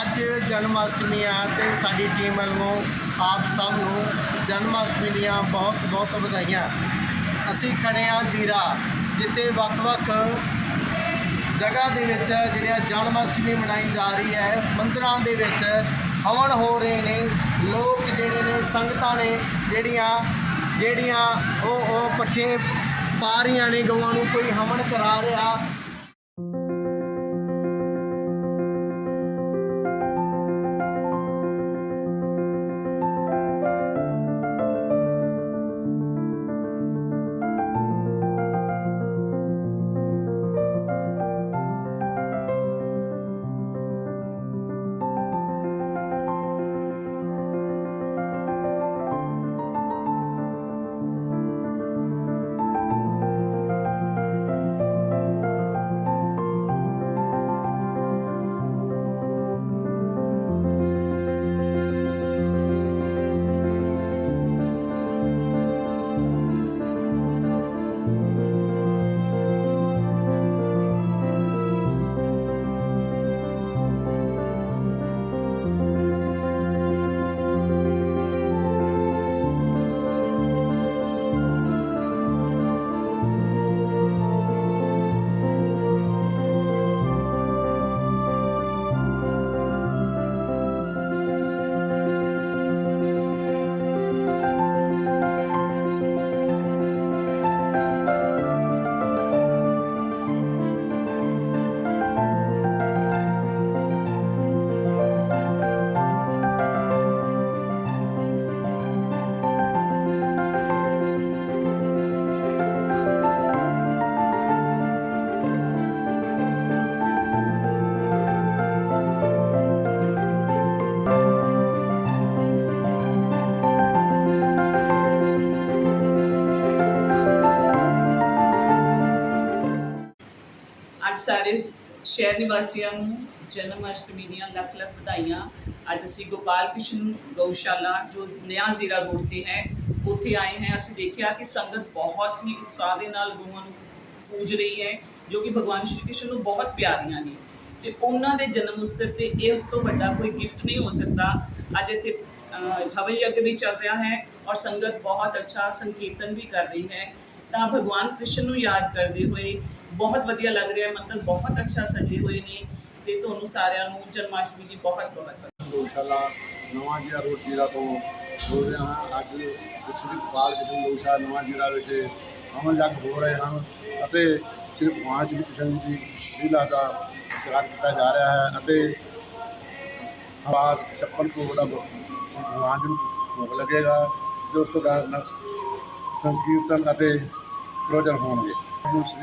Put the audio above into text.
ਅੱਜ ਜਨਮ ਅਸ਼ਟਮੀ ਹੈ ਅਤੇ ਸਾਡੀ ਟੀਮ ਵੱਲੋਂ ਆਪ ਸਭ ਨੂੰ ਜਨਮ ਅਸ਼ਟਮੀ ਦੀਆਂ ਬਹੁਤ ਬਹੁਤ ਵਧਾਈਆਂ। ਅਸੀਂ ਖੜੇ ਹਾਂ ਜੀਰਾ, ਜਿੱਥੇ ਵੱਖ-ਵੱਖ ਜਗ੍ਹਾ ਦੇ ਵਿੱਚ ਜਿਹੜੀਆਂ ਜਨਮ ਅਸ਼ਟਮੀ ਮਨਾਈ ਜਾ ਰਹੀ ਹੈ, ਮੰਦਰਾਂ ਦੇ ਵਿੱਚ ਹਵਨ ਹੋ ਰਹੇ ਨੇ, ਲੋਕ ਜਿਹੜੇ ਨੇ, ਸੰਗਤਾਂ ਨੇ ਜਿਹੜੀਆਂ ਜਿਹੜੀਆਂ ਉਹ ਉਹ ਪੱਠੇ ਪਾ ਰਹੀਆਂ ਨੇ, ਗਊਆਂ ਨੂੰ ਕੋਈ ਹਵਨ ਕਰਾ ਰਿਹਾ ਅੱਜ ਸਾਰੇ ਸ਼ਹਿਰ ਨਿਵਾਸੀਆਂ ਨੂੰ ਜਨਮ ਅਸ਼ਟਮੀ ਦੀਆਂ ਲੱਖ ਲੱਖ ਵਧਾਈਆਂ। ਅੱਜ ਅਸੀਂ ਗੋਪਾਲ ਕ੍ਰਿਸ਼ਨ ਗਊਸ਼ਾਲਾ ਜੋ ਨਿਆ ਜ਼ੀਰਾ ਰੋਡ ਤੇ ਹੈ ਉੱਥੇ ਆਏ ਹਾਂ। ਅਸੀਂ ਦੇਖਿਆ ਕਿ ਸੰਗਤ ਬਹੁਤ ਹੀ ਉਤਸ਼ਾਹ ਦੇ ਨਾਲ ਗਊਆਂ ਨੂੰ ਪੂਜ ਰਹੀ ਹੈ ਜੋ ਕਿ ਭਗਵਾਨ ਸ਼੍ਰੀ ਕ੍ਰਿਸ਼ਨ ਨੂੰ ਬਹੁਤ ਪਿਆਰੀਆਂ ਨੇ। ਤੇ ਉਹਨਾਂ ਦੇ ਜਨਮ ਉਤਸਵ ਤੇ ਇਹ ਉਸ ਤੋਂ ਵੱਡਾ ਕੋਈ ਗਿਫਟ ਨਹੀਂ ਹੋ ਸਕਦਾ। ਅੱਜ ਇੱਥੇ ਅਹ, ਹਵਨ ਯੱਗ ਵੀ ਚੱਲ ਰਿਹਾ ਹੈ ਔਰ ਸੰਗਤ ਬਹੁਤ ਅੱਛਾ ਸੰਕੀਰਤਨ ਵੀ ਕਰ ਰਹੀ ਹੈ। ਤਾਂ ਭਗਵਾਨ ਕ੍ਰਿਸ਼ਨ ਨੂੰ ਯਾਦ ਕਰਦੇ ਹੋਏ ਬਹੁਤ ਵਧੀਆ ਲੱਗ ਰਿਹਾ ਹੈ। ਮੰਦਰ ਬਹੁਤ ਅੱਛਾ ਸਜੇ ਹੋਏ ਨੇ ਤੇ ਤੁਹਾਨੂੰ ਸਾਰਿਆਂ ਨੂੰ ਜਨਮਾਸ਼ਟਮੀ ਦੀ ਬਹੁਤ ਬਹੁਤ ਗੋਸ਼ਾਲਾ ਨਵਾਂ ਜੀਰਾ ਰੋਡ ਜੀਰਾ ਤੋਂ ਬੋਲ ਰਿਹਾ ਹਾਂ। ਅੱਜ ਸ੍ਰੀ ਗੋਪਾਲ ਕ੍ਰਿਸ਼ਨ ਗਊਸ਼ਾਲਾ ਨਵਾਂ ਜੀਰਾ ਵਿੱਚ ਅਮਨ ਜਗ ਹੋ ਰਹੇ ਹਨ ਅਤੇ ਸ੍ਰੀ ਭਗਵਾਨ ਸ਼੍ਰੀ ਕ੍ਰਿਸ਼ਨ ਜੀ ਦੀ ਲੀਲਾ ਦਾ ਪ੍ਰਚਾਰ ਕੀਤਾ ਜਾ ਰਿਹਾ ਹੈ ਅਤੇ ਬਾਅਦ ਛੱਪਨ ਕੋਟ ਦਾ ਭਗਵਾਨ ਜੀ ਨੂੰ ਭੋਗ ਲੱਗੇਗਾ ਤੇ ਉਸ ਤੋਂ ਬਾਅਦ ਸੰਕੀਰਤਨ ਅਤੇ ਪ੍ਰੋਜਨ ਹੋਣਗੇ।